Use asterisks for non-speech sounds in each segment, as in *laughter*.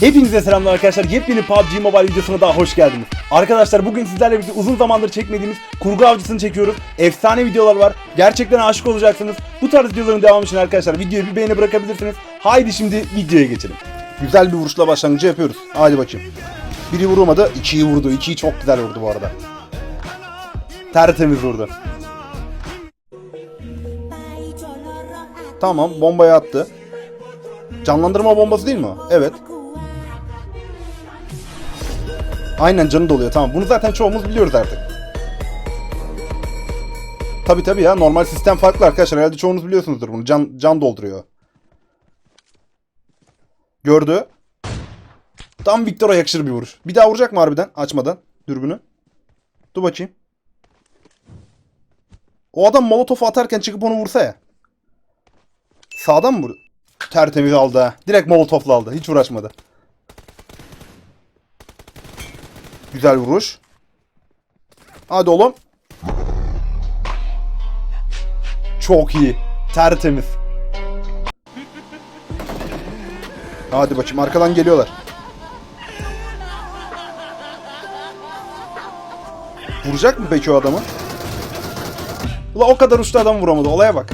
Hepinize selamlar arkadaşlar. Yepyeni PUBG Mobile videosuna daha hoş geldiniz. Arkadaşlar bugün sizlerle birlikte uzun zamandır çekmediğimiz kurgu avcısını çekiyoruz. Efsane videolar var. Gerçekten aşık olacaksınız. Bu tarz videoların devamı için arkadaşlar videoya bir beğeni bırakabilirsiniz. Haydi şimdi videoya geçelim. Güzel bir vuruşla başlangıcı yapıyoruz. Hadi bakayım. Biri vurmadı, ikiyi vurdu. İkiyi çok güzel vurdu bu arada. Tertemiz vurdu. Tamam, bombayı attı. Canlandırma bombası değil mi? Evet. Aynen canı doluyor. Tamam. Bunu zaten çoğumuz biliyoruz artık. Tabi tabi ya. Normal sistem farklı arkadaşlar. Herhalde çoğunuz biliyorsunuzdur bunu. Can, can dolduruyor. Gördü. Tam Victor'a yakışır bir vuruş. Bir daha vuracak mı harbiden? Açmadan. Dürbünü. Dur bakayım. O adam molotofu atarken çıkıp onu vursa ya. Sağdan mı vurdu? Tertemiz aldı ha. Direkt molotofla aldı. Hiç uğraşmadı. Güzel vuruş. Hadi oğlum. Çok iyi. Tertemiz. Hadi bakayım arkadan geliyorlar. Vuracak mı peki o adamı? Ula o kadar uçtu adam vuramadı. Olaya bak.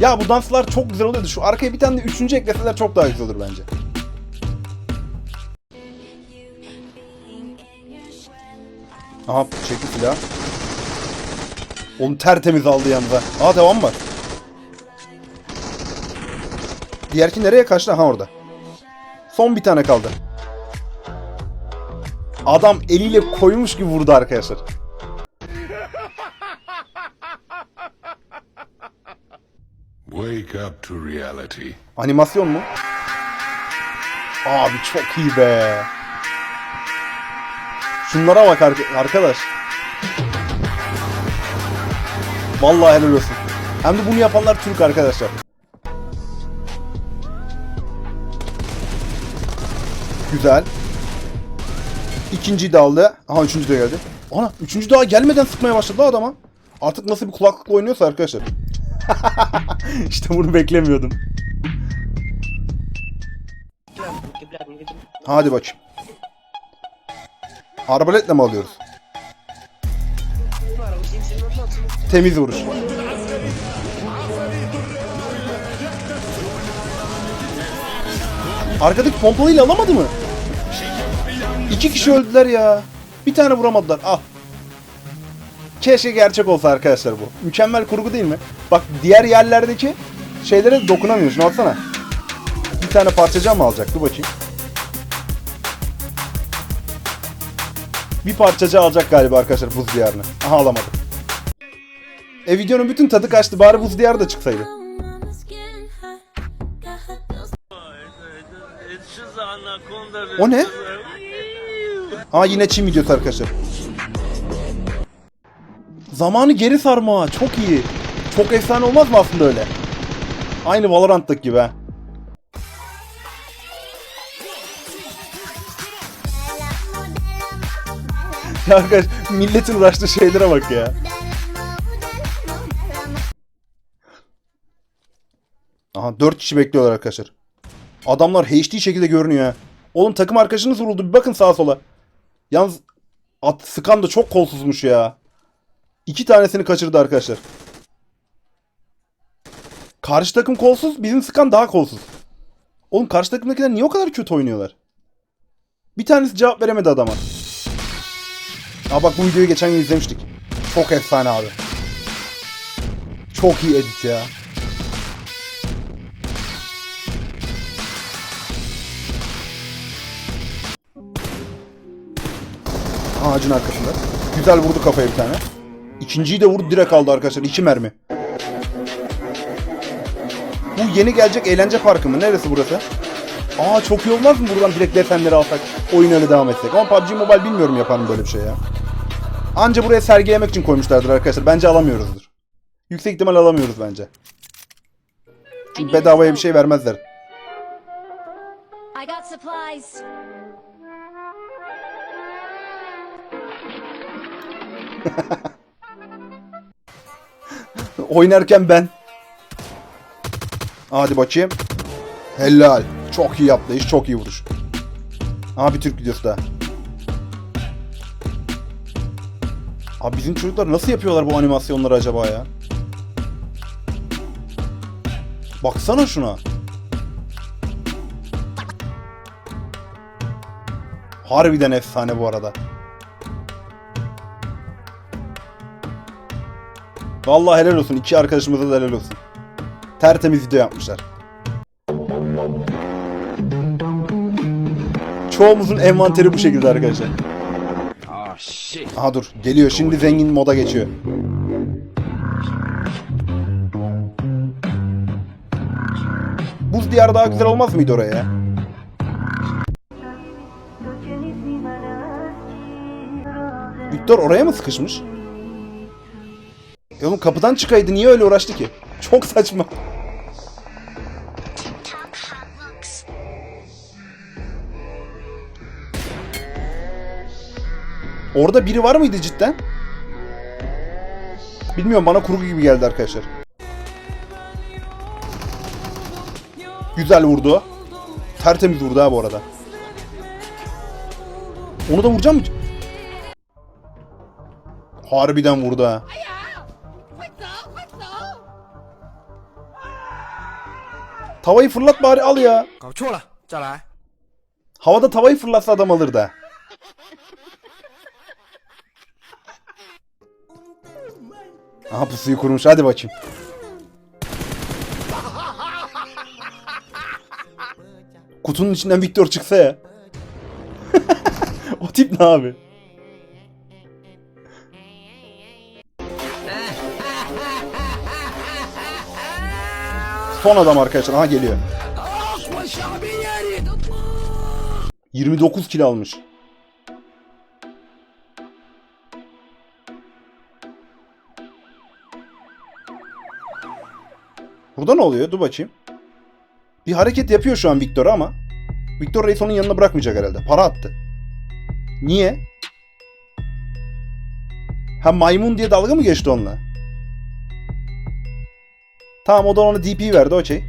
Ya bu danslar çok güzel oluyordu. Şu arkaya bir tane de üçüncü ekleseler çok daha güzel olur bence. Aha çekti silah. Onu tertemiz aldı yanında. Aa devam var. Diğerki nereye kaçtı? Ha orada. Son bir tane kaldı. Adam eliyle koymuş gibi vurdu arkadaşlar. Wake up to reality. Animasyon mu? Abi çok iyi be. Şunlara bak arka- arkadaş. Vallahi helal olsun. Hem de bunu yapanlar Türk arkadaşlar. Güzel. İkinciyi de aldı. Aha üçüncü de geldi. Ana üçüncü daha gelmeden sıkmaya başladı adama. Artık nasıl bir kulaklıkla oynuyorsa arkadaşlar. *laughs* işte bunu beklemiyordum. Hadi bakayım. Arbaletle mi alıyoruz? Temiz vuruş. Arkadaki pompalıyla alamadı mı? İki kişi öldüler ya. Bir tane vuramadılar. Al. Keşke gerçek olsa arkadaşlar bu. Mükemmel kurgu değil mi? Bak diğer yerlerdeki şeylere dokunamıyorsun. Baksana. Bir tane parçacığa mı alacak? Dur bakayım. Bir parçacı alacak galiba arkadaşlar buz diyarını. Aha alamadı. E videonun bütün tadı kaçtı. Bari buz diyarı da çıksaydı. O ne? Aa yine Çin videosu arkadaşlar. Zamanı geri sarma. Çok iyi. Çok efsane olmaz mı aslında öyle? Aynı Valorant'taki gibi ha. Ya arkadaş milletin uğraştığı şeylere bak ya. Aha 4 kişi bekliyorlar arkadaşlar. Adamlar HD şekilde görünüyor ha. Oğlum takım arkadaşınız vuruldu bir bakın sağa sola. Yalnız at, sıkan da çok kolsuzmuş ya. İki tanesini kaçırdı arkadaşlar. Karşı takım kolsuz, bizim sıkan daha kolsuz. Oğlum karşı takımdakiler niye o kadar kötü oynuyorlar? Bir tanesi cevap veremedi adama. Aa bak bu videoyu geçen gün izlemiştik. Çok efsane abi. Çok iyi edit ya. Ağacın arkasında. Güzel vurdu kafaya bir tane. İkinciyi de vurdu direkt aldı arkadaşlar. İki mermi. Bu yeni gelecek eğlence parkı mı? Neresi burası? Aa çok iyi olmaz mı buradan direkt defenleri alsak? Oyun öyle devam etsek. Ama PUBG Mobile bilmiyorum yapar mı böyle bir şey ya. Anca buraya sergilemek için koymuşlardır arkadaşlar. Bence alamıyoruzdur. Yüksek ihtimal alamıyoruz bence. Çünkü bedavaya bir şey vermezler. *laughs* Oynarken ben. Hadi bakayım. Helal. Çok iyi yaptı iş. Çok iyi vuruş. Aha bir Türk videosu daha. Abi bizim çocuklar nasıl yapıyorlar bu animasyonları acaba ya? Baksana şuna. Harbiden efsane bu arada. Vallahi helal olsun. İki arkadaşımıza da helal olsun. Tertemiz video yapmışlar. Çoğumuzun envanteri bu şekilde arkadaşlar. Aha dur. Geliyor. Şimdi zengin moda geçiyor. Buz diyarı daha güzel olmaz mıydı oraya ya? Victor oraya mı sıkışmış? Ya oğlum kapıdan çıkaydı niye öyle uğraştı ki? Çok saçma. Orada biri var mıydı cidden? Bilmiyorum bana kurgu gibi geldi arkadaşlar. Güzel vurdu. Tertemiz vurdu ha bu arada. Onu da vuracağım mı? Harbiden vurdu ha. Tavayı fırlat bari al ya. Havada tavayı fırlatsa adam alır da. Aha pusuyu kurmuş hadi bakayım. Kutunun içinden Victor çıksa ya. *laughs* o tip ne abi? Son adam arkadaşlar. Aha geliyor. 29 kilo almış. Burada ne oluyor? Dur bakayım. Bir hareket yapıyor şu an Victor ama Victor Reis onun yanına bırakmayacak herhalde. Para attı. Niye? Ha maymun diye dalga mı geçti onunla? Tamam o da ona DP verdi okey.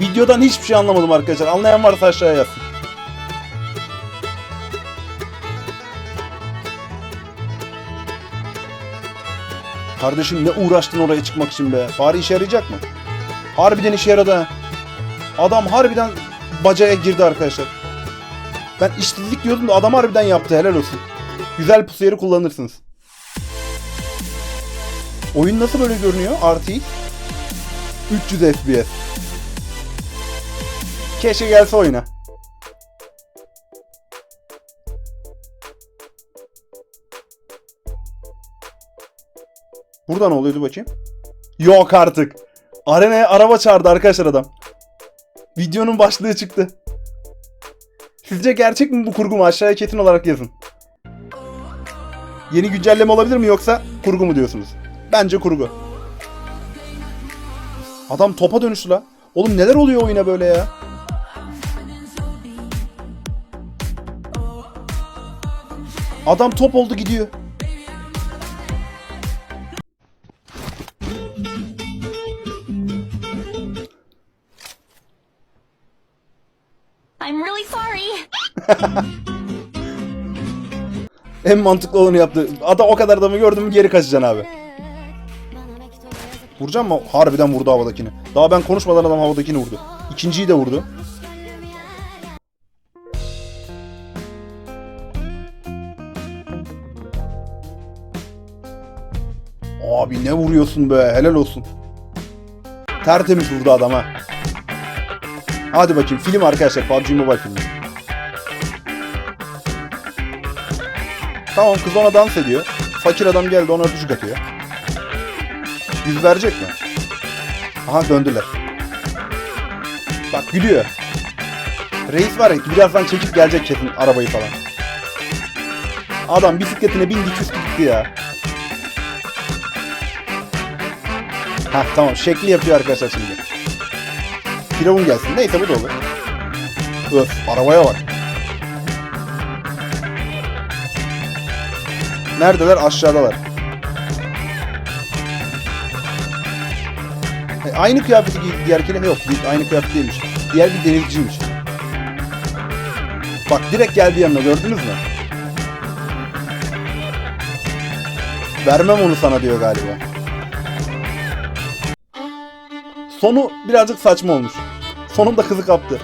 Videodan hiçbir şey anlamadım arkadaşlar. Anlayan varsa aşağıya yazsın. Kardeşim ne uğraştın oraya çıkmak için be? Bari işe yarayacak mı? Harbiden işe yaradı ha. Adam harbiden bacaya girdi arkadaşlar. Ben işsizlik diyordum da adam harbiden yaptı helal olsun. Güzel pusu yeri kullanırsınız. Oyun nasıl böyle görünüyor? RTX 300 FPS. Keşke gelse oyuna. Burada ne oluyordu bakayım? Yok artık. Arenaya araba çağırdı arkadaşlar adam. Videonun başlığı çıktı. Sizce gerçek mi bu kurgu mu? Aşağıya kesin olarak yazın. Yeni güncelleme olabilir mi yoksa kurgu mu diyorsunuz? Bence kurgu. Adam topa dönüştü la. Oğlum neler oluyor oyuna böyle ya? Adam top oldu gidiyor. En mantıklı olanı yaptı. Adam o kadar adamı gördün mü geri kaçacaksın abi. Vuracağım mı? Harbiden vurdu havadakini. Daha ben konuşmadan adam havadakini vurdu. İkinciyi de vurdu. Abi ne vuruyorsun be helal olsun. Tertemiz vurdu adam ha. Hadi bakayım film arkadaşlar PUBG Mobile filmi. Tamam kız ona dans ediyor. Fakir adam geldi ona öpücük atıyor. Yüz verecek mi? Aha döndüler. Bak gülüyor. Reis var ya birazdan çekip gelecek kesin arabayı falan. Adam bisikletine bindi küstü gitti ya. Hah tamam şekli yapıyor arkadaşlar şimdi. Firavun gelsin. Neyse bu da olur. Öf arabaya bak. Neredeler? Aşağıdalar. Aynı aynı kıyafeti giydi diğer kelime yok. Aynı kıyafet değilmiş. Diğer bir denizciymiş. Bak direkt geldi yanına gördünüz mü? Vermem onu sana diyor galiba. Sonu birazcık saçma olmuş. Sonunda kızı kaptı.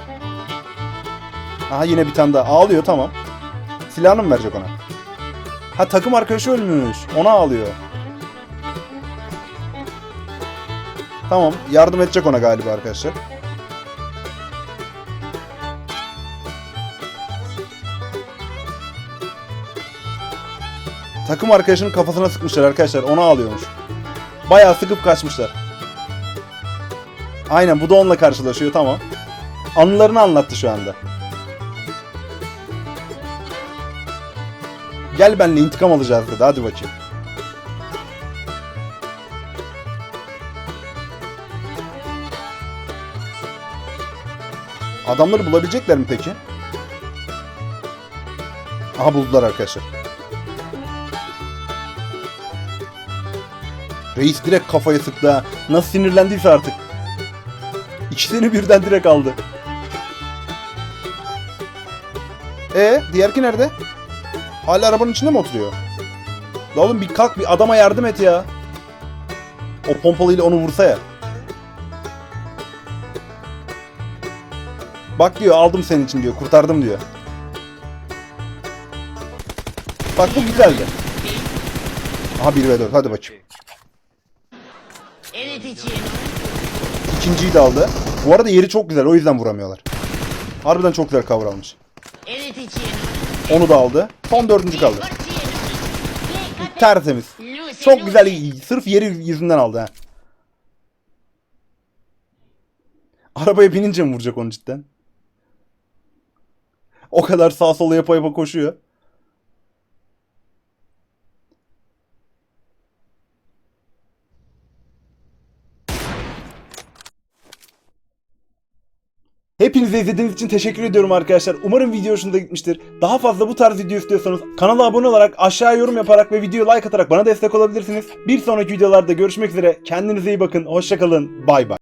Aha yine bir tane daha. Ağlıyor tamam. Silahını mı verecek ona? Ha takım arkadaşı ölmüş. Ona ağlıyor. Tamam. Yardım edecek ona galiba arkadaşlar. Takım arkadaşının kafasına sıkmışlar arkadaşlar. Ona ağlıyormuş. Bayağı sıkıp kaçmışlar. Aynen bu da onunla karşılaşıyor tamam. Anılarını anlattı şu anda. Gel benimle intikam alacağız dedi. Hadi bakayım. Adamları bulabilecekler mi peki? Aha buldular arkadaşlar. Reis direkt kafaya sıktı ha. Nasıl sinirlendiyse artık. İkisini birden direkt aldı. E diğerki nerede? Hala arabanın içinde mi oturuyor? La oğlum bir kalk bir adama yardım et ya. O pompalıyla onu vursa ya. Bak diyor aldım senin için diyor kurtardım diyor. Bak bu güzeldi. Aha 1 ve 4 hadi bakayım. Evet için. İkinciyi de aldı. Bu arada yeri çok güzel o yüzden vuramıyorlar. Harbiden çok güzel kavralmış. Evet için. Onu da aldı. Son dördüncü kaldı. Tertemiz. Çok güzel. Sırf yeri yüzünden aldı ha. Arabaya binince mi vuracak onu cidden? O kadar sağ sola yapa yapa koşuyor. Hepinize izlediğiniz için teşekkür ediyorum arkadaşlar. Umarım video hoşunuza gitmiştir. Daha fazla bu tarz video istiyorsanız kanala abone olarak aşağıya yorum yaparak ve videoya like atarak bana destek olabilirsiniz. Bir sonraki videolarda görüşmek üzere. Kendinize iyi bakın. Hoşçakalın. Bay bay.